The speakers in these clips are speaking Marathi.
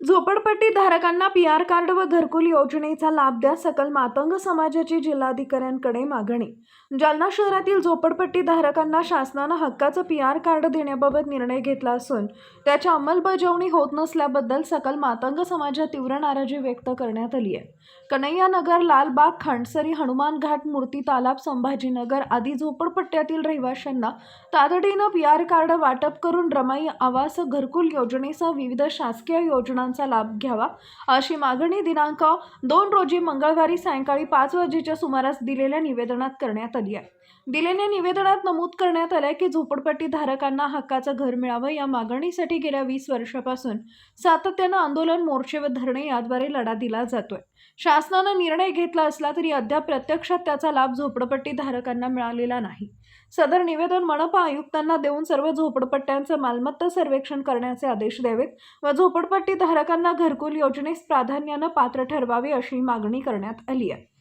झोपडपट्टी धारकांना पी आर कार्ड व घरकुल योजनेचा लाभ द्या सकल मातंग समाजाची जिल्हाधिकाऱ्यांकडे मागणी. जालना शहरातील झोपडपट्टी धारकांना शासनानं हक्काचं पी आर कार्ड देण्याबाबत निर्णय घेतला असून त्याची अंमलबजावणी होत नसल्याबद्दल सकल मातंग समाजात तीव्र नाराजी व्यक्त करण्यात आली आहे. कन्हैयानगर लालबाग खांडसरी हनुमान घाट मूर्ती तालाब संभाजीनगर आदी झोपडपट्ट्यातील रहिवाशांना तातडीनं पी आर कार्ड वाटप करून रमाई आवास घरकुल योजनेसह विविध शासकीय योजना योजनांचा लाभ घ्यावा. अशी मागणी दिनांक दोन रोजी मंगळवारी सायंकाळी पाच वाजेच्या सुमारास दिलेल्या निवेदनात करण्यात आली आहे. दिलेल्या निवेदनात नमूद करण्यात आलंय की झोपडपट्टी धारकांना हक्काचं घर मिळावं या मागणीसाठी गेल्या वीस वर्षापासून सातत्यानं आंदोलन मोर्चे व धरणे याद्वारे लढा दिला जातोय. शासनानं निर्णय घेतला असला तरी अद्याप प्रत्यक्षात त्याचा लाभ झोपडपट्टी धारकांना मिळालेला नाही. सदर निवेदन मनपा आयुक्तांना देऊन सर्व झोपडपट्ट्यांचं मालमत्ता सर्वेक्षण करण्याचे आदेश द्यावेत व झोपडपट्टी धारकांना घरकुल योजनेस प्राधान्यानं पात्र ठरवावे अशी मागणी करण्यात आली आहे.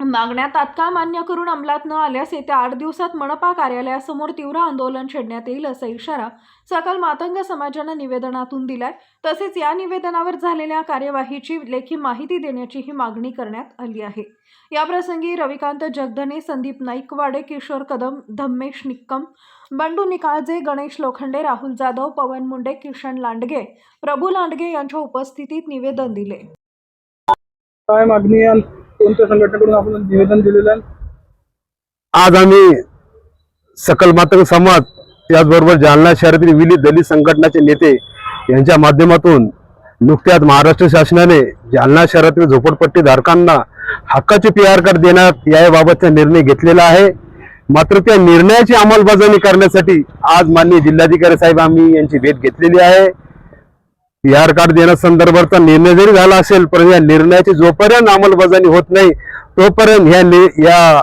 मागण्या तात्काळ मान्य करून अंमलात न आल्यास येत्या आठ दिवसात मनपा कार्यालयासमोर तीव्र आंदोलन छेडण्यात येईल असा इशारा सकल मातंग समाजानं निवेदनातून दिलाय. तसेच या निवेदनावर झालेल्या कार्यवाहीची लेखी माहिती देण्याचीही मागणी करण्यात आली आहे. याप्रसंगी रविकांत जगधने संदीप नाईकवाडे किशोर कदम धम्मेश निक्कम बंडू निकाळजे गणेश लोखंडे राहुल जाधव पवन मुंडे किशन लांडगे प्रभू लांडगे यांच्या उपस्थितीत निवेदन दिले. काय मागणी कोणत्या संघटनेकडून आपण निवेदन दिलेलं आहे? आज आम्ही सकल मातंग समाज त्याचबरोबर जालना शहरातील विविध दलित संघटनाचे नेते यांच्या माध्यमातून नुकत्याच महाराष्ट्र शासनाने जालना शहरातील झोपडपट्टी धारकांना हक्काचे पी आर कार्ड देण्यात याबाबतचा निर्णय घेतलेला आहे. मात्र त्या निर्णयाची अंमलबजावणी करण्यासाठी आज माननीय जिल्हाधिकारी साहेब आम्ही यांची भेट घेतलेली आहे. आर कार्ड देण्यासंदर्भाचा निर्णय जरी झाला असेल पण या निर्णयाची जोपर्यंत अंमलबजावणी होत नाही तोपर्यंत ह्या नि- या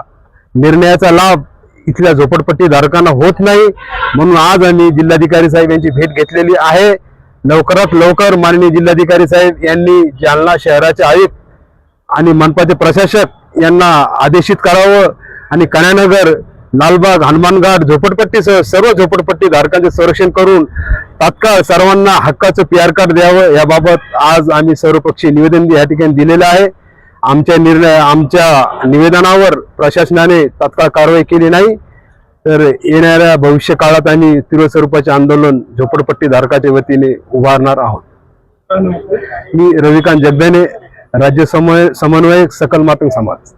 निर्णयाचा लाभ इथल्या झोपडपट्टी धारकांना होत नाही. म्हणून आज आम्ही जिल्हाधिकारी साहेब यांची भेट घेतलेली आहे. लवकरात लवकर माननीय जिल्हाधिकारी साहेब यांनी जालना शहराचे आयुक्त आणि मनपाचे प्रशासक यांना आदेशित करावं आणि कण्यानगर लालबाग हनुमानघाट झोपडपट्टीसह सर्व झोपडपट्टी धारकांचे संरक्षण करून तात्काळ सर्वांना हक्काचं पी आर कार्ड द्यावं. याबाबत आज आम्ही सर्वपक्षीय निवेदन या ठिकाणी दिलेलं आहे. आमच्या निर्णय आमच्या निवेदनावर प्रशासनाने तात्काळ कारवाई केली नाही. तर येणाऱ्या भविष्य काळात आम्ही तीव्र स्वरूपाचे आंदोलन झोपडपट्टी धारकाच्या वतीने उभारणार आहोत. मी रविकांत जगदाने राज्य समन्वयक सकल मातंग समाज.